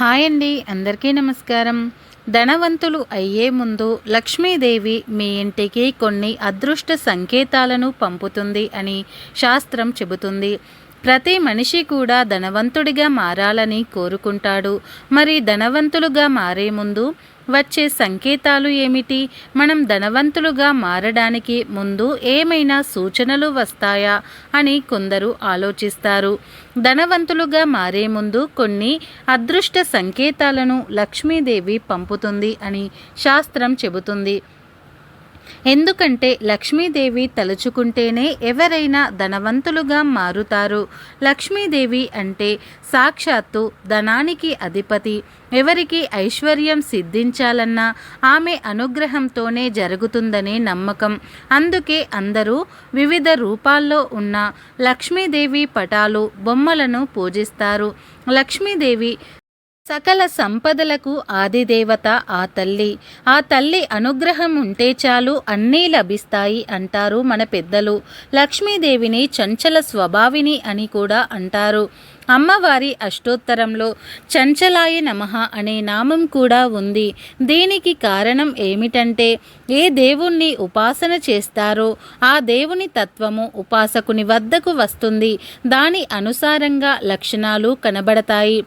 Hi అండి అందరికీ నమస్కారం. ధనవంతులు అయ్యే ముందు లక్ష్మీదేవి మీ ఇంటికి కొన్ని అదృష్ట సంకేతాలను పంపుతుంది అని శాస్త్రం చెబుతుంది. ప్రతి మనిషి కూడా ధనవంతుడిగా మారాలని కోరుకుంటాడు. మరి ధనవంతులుగా మారే ముందు వచ్చే సంకేతాలు ఏమిటి? మనం ధనవంతులుగా మారడానికి ముందు ఏమైనా సూచనలు వస్తాయా అని కొందరు ఆలోచిస్తారు. ధనవంతులుగా మారే ముందు కొన్ని అదృష్ట సంకేతాలను లక్ష్మీదేవి పంపుతుంది అని శాస్త్రం చెబుతుంది. ఎందుకంటే లక్ష్మీదేవి తలుచుకుంటేనే ఎవరైనా ధనవంతులుగా మారుతారు. లక్ష్మీదేవి అంటే సాక్షాత్తు ధనానికి అధిపతి. ఎవరికి ఐశ్వర్యం సిద్ధించాలన్నా ఆమె అనుగ్రహంతోనే జరుగుతుందనే నమ్మకం. అందుకే అందరూ వివిధ రూపాల్లో ఉన్న లక్ష్మీదేవి పటాలు బొమ్మలను పూజిస్తారు. లక్ష్మీదేవి సకల సంపదలకు ఆదిదేవత ఆ తల్లి. ఆ తల్లి అనుగ్రహం ఉంటే చాలు అన్నీ లభిస్తాయి అంటారు మన పెద్దలు. లక్ష్మీదేవిని చంచల స్వభావిని అని కూడా అంటారు. అమ్మవారి అష్టోత్తరంలో చంచలాయ నమః అనే నామం కూడా ఉంది. దీనికి కారణం ఏమిటంటే ఏ దేవుణ్ణి ఉపాసన చేస్తారో ఆ దేవుని తత్వము ఉపాసకుని వద్దకు వస్తుంది. దాని అనుసారంగా లక్షణాలు కనబడతాయి.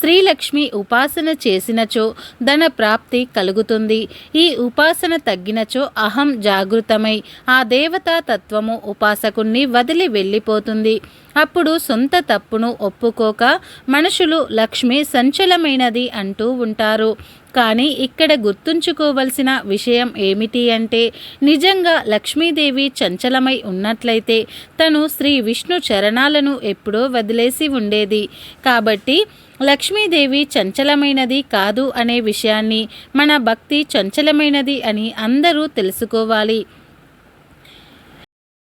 శ్రీలక్ష్మి ఉపాసన చేసినచో ధన ప్రాప్తి కలుగుతుంది. ఈ ఉపాసన తగ్గినచో అహం జాగృతమై ఆ దేవతా తత్వము ఉపాసకుణ్ణి వదిలి వెళ్ళిపోతుంది. అప్పుడు సొంత తప్పును ఒప్పుకోక మనుషులు లక్ష్మి సంచలమైనది అంటూ ఉంటారు. కానీ ఇక్కడ గుర్తుంచుకోవలసిన విషయం ఏమిటి అంటే నిజంగా లక్ష్మీదేవి చంచలమై ఉన్నట్లయితే తను శ్రీ విష్ణు చరణాలను ఎప్పుడో వదిలేసి ఉండేది. కాబట్టి లక్ష్మీదేవి చంచలమైనది కాదు అనే విషయాన్ని మన భక్తి చంచలమైనది అని అందరూ తెలుసుకోవాలి.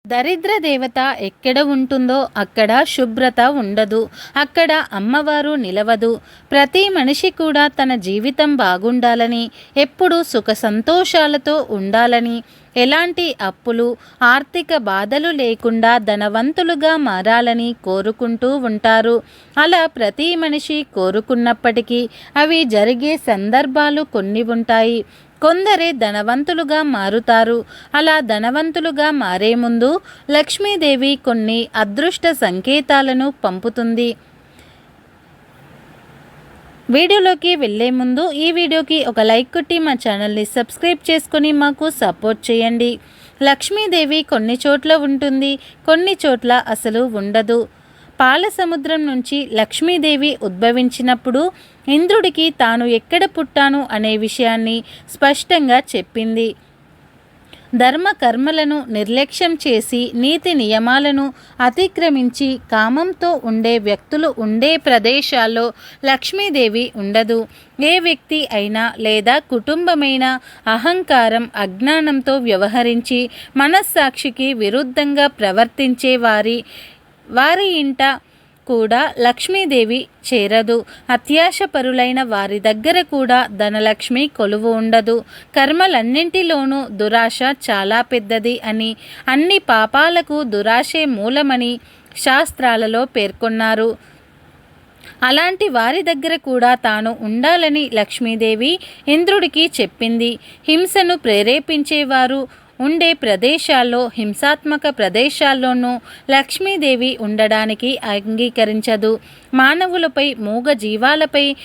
దరిద్ర దేవత ఎక్కడ ఉంటుందో అక్కడ శుభ్రత ఉండదు. అక్కడ అమ్మవారు నిలవదు. ప్రతి మనిషి కూడా తన జీవితం బాగుండాలని ఎప్పుడూ సుఖ సంతోషాలతో ఉండాలని ఎలాంటి అప్పులు ఆర్థిక బాధలు లేకుండా ధనవంతులుగా మారాలని కోరుకుంటూ ఉంటారు. అలా ప్రతి మనిషి కోరుకున్నప్పటికీ అవి జరిగే సందర్భాలు కొన్ని ఉంటాయి. కొందరే ధనవంతులుగా మారుతారు. అలా ధనవంతులుగా మారే ముందు లక్ష్మీదేవి కొన్ని అదృష్ట సంకేతాలను పంపుతుంది. వీడియోలోకి వెళ్ళే ముందు ఈ వీడియోకి ఒక లైక్ కొట్టి మా ఛానల్ని సబ్స్క్రైబ్ చేసుకొని మాకు సపోర్ట్ చేయండి. లక్ష్మీదేవి కొన్ని చోట్ల ఉంటుంది కొన్ని చోట్ల అసలు ఉండదు. పాల సముద్రం నుంచి లక్ష్మీదేవి ఉద్భవించినప్పుడు ఇంద్రుడికి తాను ఎక్కడ పుట్టాను అనే విషయాన్ని స్పష్టంగా చెప్పింది. ధర్మ కర్మలను నిర్లక్ష్యం చేసి నీతి నియమాలను అతిక్రమించి కామంతో ఉండే వ్యక్తులు ఉండే ప్రదేశాల్లో లక్ష్మీదేవి ఉండదు. ఏ వ్యక్తి అయినా లేదా కుటుంబమైన అహంకారం అజ్ఞానంతో వ్యవహరించి మనస్సాక్షికి విరుద్ధంగా ప్రవర్తించే వారి వారి ఇంట కూడా లక్ష్మీదేవి చేరదు. అత్యాశపరులైన వారి దగ్గర కూడా ధనలక్ష్మి కొలువు ఉండదు. కర్మలన్నింటిలోనూ దురాశ చాలా పెద్దది అని అన్ని పాపాలకు దురాశే మూలమని శాస్త్రాలలో పేర్కొన్నారు. అలాంటి వారి దగ్గర కూడా తాను ఉండాలని లక్ష్మీదేవి ఇంద్రుడికి చెప్పింది. హింసను ప్రేరేపించేవారు ఉండే ప్రదేశాల్లో హింసాత్మక ప్రదేశాల్లోనూ లక్ష్మీదేవి ఉండడానికి అంగీకరించదు. మానవులపై మూగ జీవాలపై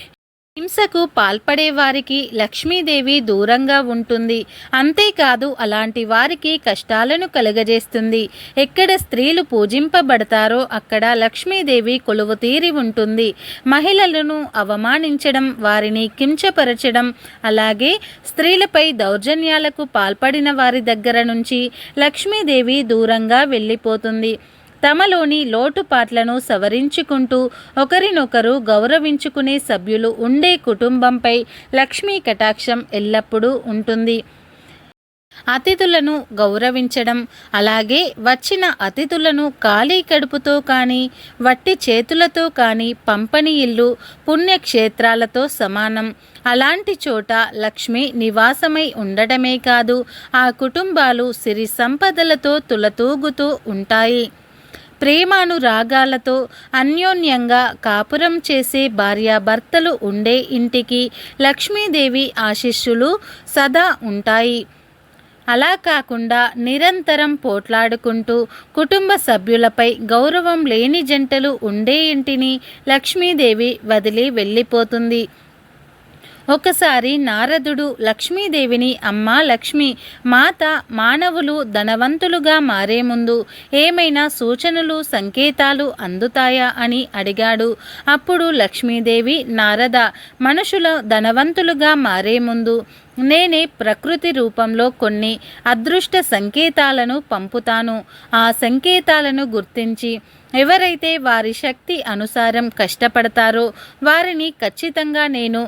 హింసకు పాల్పడే వారికి లక్ష్మీదేవి దూరంగా ఉంటుంది. అంతేకాదు అలాంటి వారికి కష్టాలను కలుగజేస్తుంది. ఎక్కడ స్త్రీలు పూజింపబడతారో అక్కడ లక్ష్మీదేవి కొలువు తీరి ఉంటుంది. మహిళలను అవమానించడం వారిని కించపరచడం అలాగే స్త్రీలపై దౌర్జన్యాలకు పాల్పడిన వారి దగ్గర నుంచి లక్ష్మీదేవి దూరంగా వెళ్ళిపోతుంది. తమలోని లోటుపాట్లను సవరించుకుంటూ ఒకరినొకరు గౌరవించుకునే సభ్యులు ఉండే కుటుంబంపై లక్ష్మీ కటాక్షం ఎల్లప్పుడూ ఉంటుంది. అతిథులను గౌరవించడం అలాగే వచ్చిన అతిథులను ఖాళీ కడుపుతో కానీ వట్టి చేతులతో కానీ పంపని ఇల్లు పుణ్యక్షేత్రాలతో సమానం. అలాంటి చోట లక్ష్మి నివాసమై ఉండడమే కాదు ఆ కుటుంబాలు సిరి సంపదలతో తులతూగుతూ ఉంటాయి. ప్రేమానురాగాలతో అన్యోన్యంగా కాపురం చేసే భార్యాభర్తలు ఉండే ఇంటికి లక్ష్మీదేవి ఆశీస్సులు సదా ఉంటాయి. అలా కాకుండా నిరంతరం పోట్లాడుకుంటూ కుటుంబ సభ్యులపై గౌరవం లేని జంటలు ఉండే ఇంటిని లక్ష్మీదేవి వదిలి వెళ్ళిపోతుంది. ఒకసారి నారదుడు లక్ష్మీదేవిని అమ్మ లక్ష్మి మాత మానవులు ధనవంతులుగా మారే ముందు ఏమైనా సూచనలు సంకేతాలు అందుతాయా? అని అడిగాడు. అప్పుడు లక్ష్మీదేవి నారద మనుషుల ధనవంతులుగా మారే ముందు నేనే ప్రకృతి రూపంలో కొన్ని అదృష్ట సంకేతాలను పంపుతాను. ఆ సంకేతాలను గుర్తించి ఎవరైతే వారి శక్తి అనుసారం కష్టపడతారో వారిని ఖచ్చితంగా నేను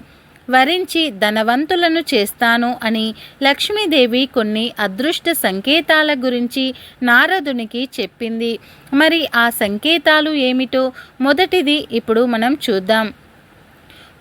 వరించి ధనవంతులను చేస్తాను అని లక్ష్మీదేవి కొన్ని అదృష్ట సంకేతాల గురించి నారదునికి చెప్పింది. మరి ఆ సంకేతాలు ఏమిటో మొదటిది ఇప్పుడు మనం చూద్దాం.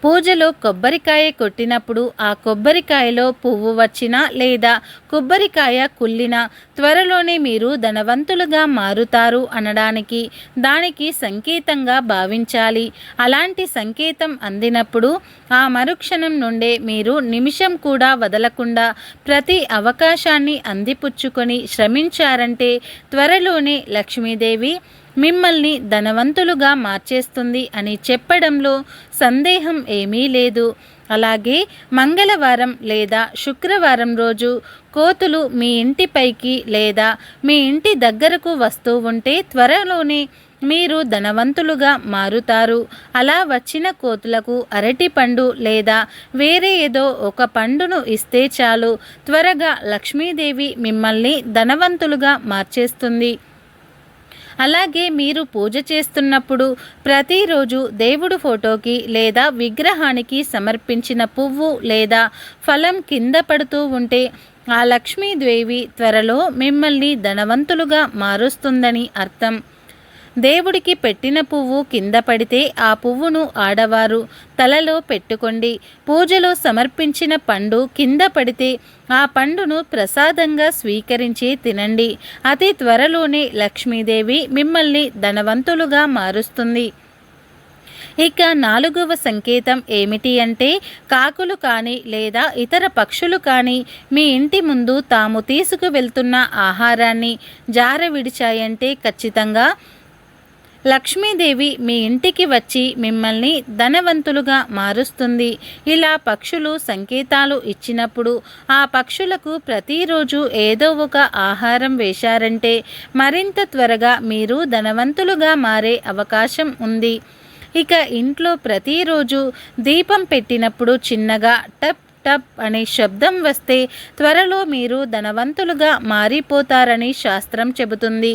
పూజలో కొబ్బరికాయ కొట్టినప్పుడు ఆ కొబ్బరికాయలో పువ్వు వచ్చినా లేదా కొబ్బరికాయ కుళ్ళినా త్వరలోనే మీరు ధనవంతులుగా మారుతారు అనడానికి దానికి సంకేతంగా భావించాలి. అలాంటి సంకేతం అందినప్పుడు ఆ మరుక్షణం నుండే మీరు నిమిషం కూడా వదలకుండా ప్రతి అవకాశాన్ని అందిపుచ్చుకొని శ్రమించారంటే త్వరలోనే లక్ష్మీదేవి మిమ్మల్ని ధనవంతులుగా మార్చేస్తుంది అని చెప్పడంలో సందేహం ఏమీ లేదు. అలాగే మంగళవారం లేదా శుక్రవారం రోజు కోతులు మీ ఇంటిపైకి లేదా మీ ఇంటి దగ్గరకు వస్తూ ఉంటే త్వరలోనే మీరు ధనవంతులుగా మారుతారు. అలా వచ్చిన కోతులకు అరటి పండు లేదా వేరే ఏదో ఒక పండును ఇస్తే చాలు. త్వరగా లక్ష్మీదేవి మిమ్మల్ని ధనవంతులుగా మార్చేస్తుంది. అలాగే మీరు పూజ చేస్తున్నప్పుడు ప్రతిరోజు దేవుడు ఫోటోకి లేదా విగ్రహానికి సమర్పించిన పువ్వు లేదా ఫలం కింద పడుతూ ఉంటే ఆ లక్ష్మీదేవి త్వరలో మిమ్మల్ని ధనవంతులుగా మారుస్తుందని అర్థం. దేవుడికి పెట్టిన పువ్వు కింద పడితే ఆ పువ్వును ఆడవారు తలలో పెట్టుకోండి. పూజలో సమర్పించిన పండు కింద పడితే ఆ పండును ప్రసాదంగా స్వీకరించి తినండి. అతి త్వరలోనే లక్ష్మీదేవి మిమ్మల్ని ధనవంతులుగా మారుస్తుంది. ఇక నాలుగవ సంకేతం ఏమిటి అంటే కాకులు కానీ లేదా ఇతర పక్షులు కానీ మీ ఇంటి ముందు తాము తీసుకువెళ్తున్న ఆహారాన్ని జార విడిచాయంటే ఖచ్చితంగా లక్ష్మీదేవి మీ ఇంటికి వచ్చి మిమ్మల్ని ధనవంతులుగా మారుస్తుంది. ఇలా పక్షులు సంకేతాలు ఇచ్చినప్పుడు ఆ పక్షులకు ప్రతిరోజు ఏదో ఒక ఆహారం వేశారంటే మరింత త్వరగా మీరు ధనవంతులుగా మారే అవకాశం ఉంది. ఇక ఇంట్లో ప్రతిరోజు దీపం పెట్టినప్పుడు చిన్నగా టప్ టప్ అనే శబ్దం వస్తే త్వరలో మీరు ధనవంతులుగా మారిపోతారని శాస్త్రం చెబుతుంది.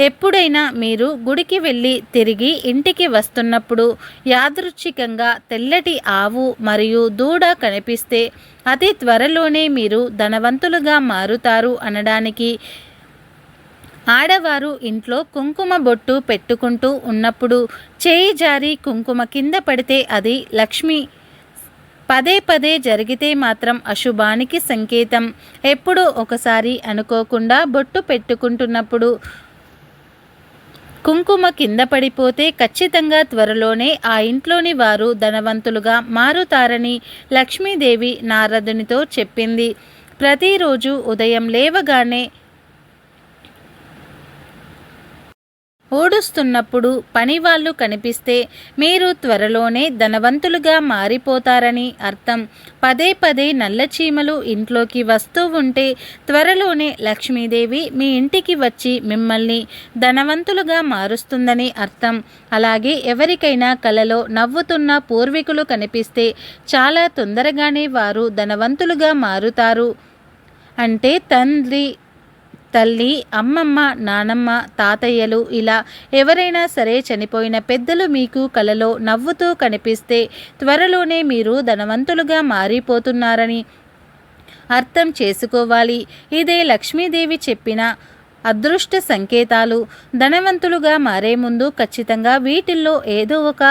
ఎప్పుడైనా మీరు గుడికి వెళ్ళి తిరిగి ఇంటికి వస్తున్నప్పుడు యాదృచ్ఛికంగా తెల్లటి ఆవు మరియు దూడ కనిపిస్తే అతి త్వరలోనే మీరు ధనవంతులుగా మారుతారు అనడానికి ఆడవారు ఇంట్లో కుంకుమ బొట్టు పెట్టుకుంటూ ఉన్నప్పుడు చేయి జారి కుంకుమ కింద పడితే అది లక్ష్మి. పదే పదే జరిగితే మాత్రం అశుభానికి సంకేతం. ఎప్పుడూ ఒకసారి అనుకోకుండా బొట్టు పెట్టుకుంటున్నప్పుడు కుంకుమ కింద పడిపోతే ఖచ్చితంగా త్వరలోనే ఆ ఇంట్లోని వారు ధనవంతులుగా మారుతారని లక్ష్మీదేవి నారదునితో చెప్పింది. ప్రతిరోజు ఉదయం లేవగానే ఊడుస్తున్నప్పుడు పనివాళ్ళు కనిపిస్తే మీరు త్వరలోనే ధనవంతులుగా మారిపోతారని అర్థం. పదే పదే నల్లచీమలు ఇంట్లోకి వస్తూ ఉంటే త్వరలోనే లక్ష్మీదేవి మీ ఇంటికి వచ్చి మిమ్మల్ని ధనవంతులుగా మారుస్తుందని అర్థం. అలాగే ఎవరికైనా కలలో నవ్వుతున్న పూర్వీకులు కనిపిస్తే చాలా తొందరగానే వారు ధనవంతులుగా మారుతారు. అంటే తండ్రి తల్లి అమ్మమ్మ నానమ్మ తాతయ్యలు ఇలా ఎవరైనా సరే చనిపోయిన పెద్దలు మీకు కలలో నవ్వుతూ కనిపిస్తే త్వరలోనే మీరు ధనవంతులుగా మారిపోతున్నారని అర్థం చేసుకోవాలి. ఇదే లక్ష్మీదేవి చెప్పిన అదృష్ట సంకేతాలు. ధనవంతులుగా మారే ముందు ఖచ్చితంగా వీటిల్లో ఏదో ఒక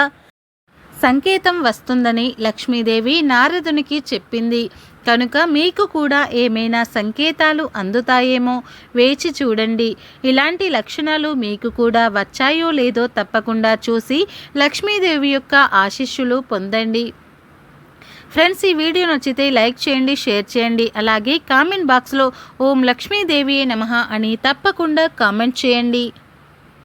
సంకేతం వస్తుందని లక్ష్మీదేవి నారదునికి చెప్పింది. కనుక మీకు కూడా ఏమైనా సంకేతాలు అందుతాయేమో వేచి చూడండి. ఇలాంటి లక్షణాలు మీకు కూడా వచ్చాయో లేదో తప్పకుండా చూసి లక్ష్మీదేవి యొక్క ఆశీస్సులు పొందండి. ఫ్రెండ్స్ ఈ వీడియో నచ్చితే లైక్ చేయండి షేర్ చేయండి. అలాగే కామెంట్ బాక్స్లో ఓం లక్ష్మీదేవి నమః అని తప్పకుండా కామెంట్ చేయండి.